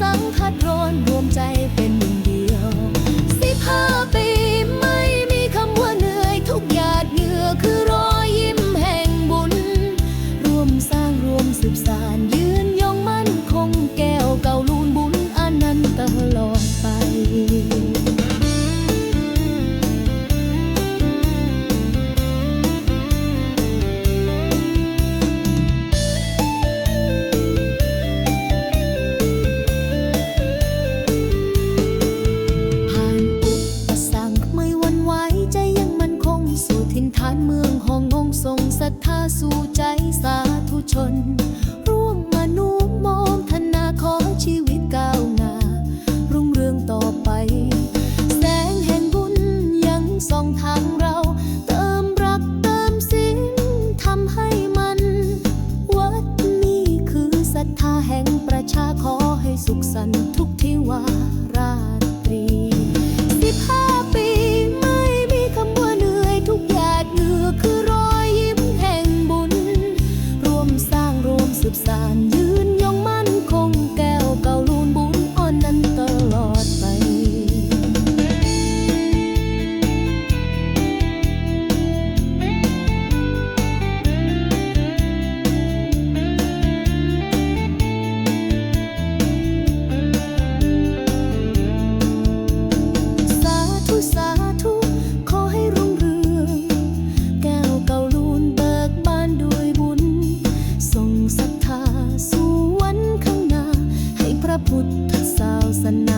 สังผัสานเมืองห้องงงทรงศรัทธาสู่ใจสาธุชน ร่วมมนุมองธนาขอชีวิตก้าวหน้า รุ่งเรืองต่อไป แสงแห่งบุญยังส่องทางเรา เติมรักเติมสิ่งทำให้มัน วัดนี้คือศรัทธาแห่งประชาขอให้สุขสันต์ พุทธศาสนา